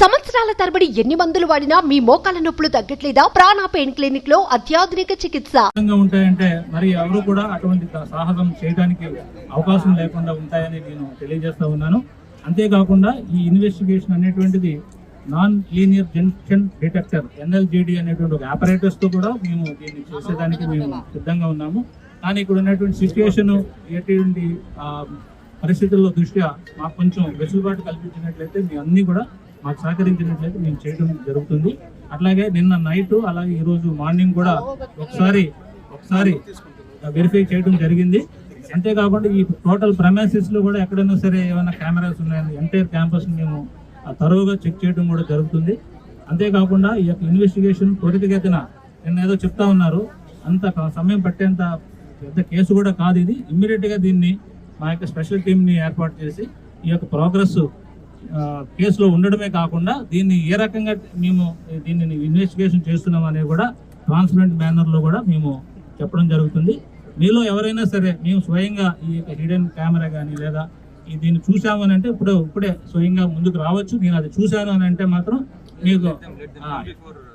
సంవత్సరాల తరబడి ఎన్ని మందులు వాడినా మీ మోకాల నొప్పులు తగ్గట్లేదా? ప్రాణ పెయిన్ క్లినిక్లో అత్యాధునిక చికిత్స. ఉంటాయంటే మరి ఎవరు కూడా అటువంటి సాహసం చేయడానికి అవకాశం లేకుండా ఉంటాయని నేను తెలియజేస్తా ఉన్నాను. అంతేకాకుండా ఈ ఇన్వెస్టిగేషన్ అనేటువంటిది non linear junction detector NLGD అనేటువంటి ఒక ఆపరేటర్స్తో కూడా మేము దీన్ని చేసేదానికి మేము సిద్ధంగా ఉన్నాము. కానీ ఇక్కడ ఉన్నటువంటి సిచ్యుయేషన్ ఎటువంటి పరిస్థితుల్లో దృష్ట్యా మాకు కొంచెం వెసులుబాటు కల్పించినట్లయితే మీ అన్ని కూడా మాకు సహకరించినట్లయితే మేము చేయడం జరుగుతుంది. అట్లాగే నిన్న నైట్ అలాగే ఈరోజు మార్నింగ్ కూడా ఒకసారి ఒకసారి వెరిఫై చేయడం జరిగింది. అంతేకాకుండా ఈ టోటల్ ప్రమైసెస్లో కూడా ఎక్కడైనా సరే ఏమైనా కెమెరాస్ ఉన్నాయని ఎంటైర్ క్యాంపస్ మేము ఆ తరువుగా చెక్ చేయడం కూడా జరుగుతుంది. అంతేకాకుండా ఈ యొక్క ఇన్వెస్టిగేషన్ త్వరితగతిన నిన్న ఏదో చెప్తా ఉన్నారు. అంత సమయం పట్టేంత పెద్ద కేసు కూడా కాదు ఇది. ఇమ్మీడియట్గా దీన్ని మా యొక్క స్పెషల్ టీంని ఏర్పాటు చేసి ఈ యొక్క ప్రోగ్రెస్ కేసులో ఉండడమే కాకుండా దీన్ని ఏ రకంగా మేము దీన్ని ఇన్వెస్టిగేషన్ చేస్తున్నాం అనేది కూడా ట్రాన్స్పరెంట్ మేనర్లో కూడా మేము చెప్పడం జరుగుతుంది. మీలో ఎవరైనా సరే మేము స్వయంగా ఈ యొక్క హిడెన్ కెమెరా కానీ లేదా ఈ దీన్ని చూసాము అని అంటే ఇప్పుడు ఇప్పుడే స్వయంగా ముందుకు రావచ్చు. నేను అది చూశాను అని అంటే మాత్రం మీకు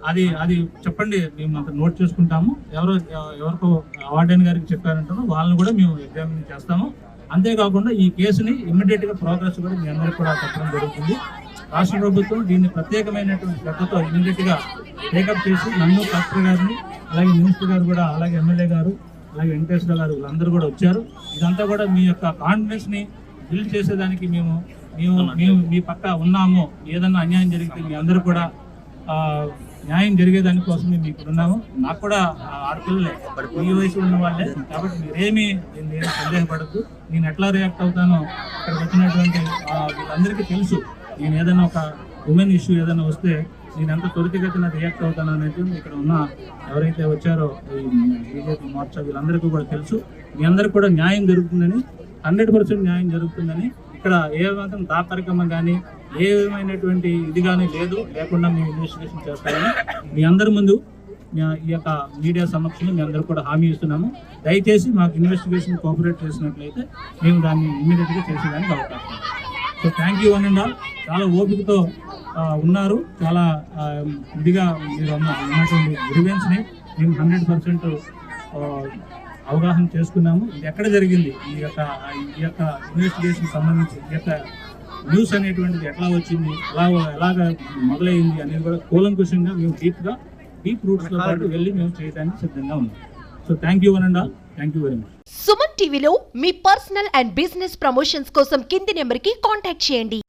అది అది చెప్పండి. మేము అంత నోట్ చేసుకుంటాము. ఎవరో ఎవరికో అవార్డెన్ గారికి చెప్పారంటారో వాళ్ళని కూడా మేము ఎగ్జామిన్ చేస్తాము. అంతేకాకుండా ఈ కేసుని ఇమ్మీడియట్గా ప్రోగ్రెస్ కూడా మీ అందరికి కూడా చెప్పడం జరుగుతుంది. రాష్ట్ర ప్రభుత్వం దీన్ని ప్రత్యేకమైనటువంటి శ్రద్ధతో ఇమ్మీడియట్గా టేకప్ చేసి నన్ను కలెక్టర్ గారిని అలాగే మినిస్టర్ గారు కూడా అలాగే ఎమ్మెల్యే గారు అలాగే వెంకటేశ్వర గారు వీళ్ళందరూ కూడా వచ్చారు. ఇదంతా కూడా మీ యొక్క కాన్ఫిడెన్స్ని బిల్డ్ చేసేదానికి మేము మేము మేము మీ పక్క ఉన్నాము. ఏదన్నా అన్యాయం జరిగితే మీ అందరూ కూడా న్యాయం జరిగేదాని కోసం మేము ఇక్కడ ఉన్నాము. నాకు కూడా ఆడపిల్లలే. ఈ వయసు ఉన్న వాళ్ళే. కాబట్టి మీరేమీ నేను సందేహపడద్దు. నేను ఎట్లా రియాక్ట్ అవుతానో ఇక్కడ వచ్చినటువంటి వీళ్ళందరికీ తెలుసు. నేను ఏదైనా ఒక ఉమెన్ ఇష్యూ ఏదైనా వస్తే నేను ఎంత త్వరితగతిన రియాక్ట్ అవుతాను అనేది ఇక్కడ ఉన్న ఎవరైతే వచ్చారో ఈ బీజేపీ మోర్చా వీళ్ళందరికీ కూడా తెలుసు. మీ అందరికీ కూడా న్యాయం జరుగుతుందని హండ్రెడ్ పర్సెంట్ న్యాయం జరుగుతుందని ఇక్కడ ఏ మాత్రం తాత్పరికమ కానీ ఏ విధమైనటువంటి ఇది కానీ లేదు. లేకుండా మేము ఇన్వెస్టిగేషన్ చేస్తామని మీ అందరి ముందు ఈ యొక్క మీడియా సమక్షంలో మీ అందరూ కూడా హామీ ఇస్తున్నాము. దయచేసి మాకు ఇన్వెస్టిగేషన్ కోఆపరేట్ చేసినట్లయితే మేము దాన్ని ఇమ్మీడియట్గా చేసేదానికి అవకాశం so thank you one and all చాలా ఓపికతో ఉన్నారు. చాలా ఇదిగా మీరు ఉన్నటువంటి గ్రీవెన్స్ని మేము హండ్రెడ్ పర్సెంట్ అవగాహన చేసుకున్నాము. ఇది ఎక్కడ జరిగింది? ఈ యొక్క ఈ యొక్క ఇన్వెస్టిగేషన్ సంబంధించి ఈ యొక్క న్యూస్ అనేటువంటిది ఎట్లా వచ్చింది? ఎలా ఎలాగ మొదలైంది అనేది కూడా కూలంకుషంగా మేము డీప్గా డీప్ రూట్స్తో పాటు వెళ్ళి మేము చేయడానికి సిద్ధంగా ఉన్నాం. So thank you one and all thank you very much Suman టీవీలో మీ పర్సనల్ అండ్ బిజినెస్ ప్రమోషన్స్ కోసం కింది నెంబర్కి కాంటాక్ట్ చేయండి.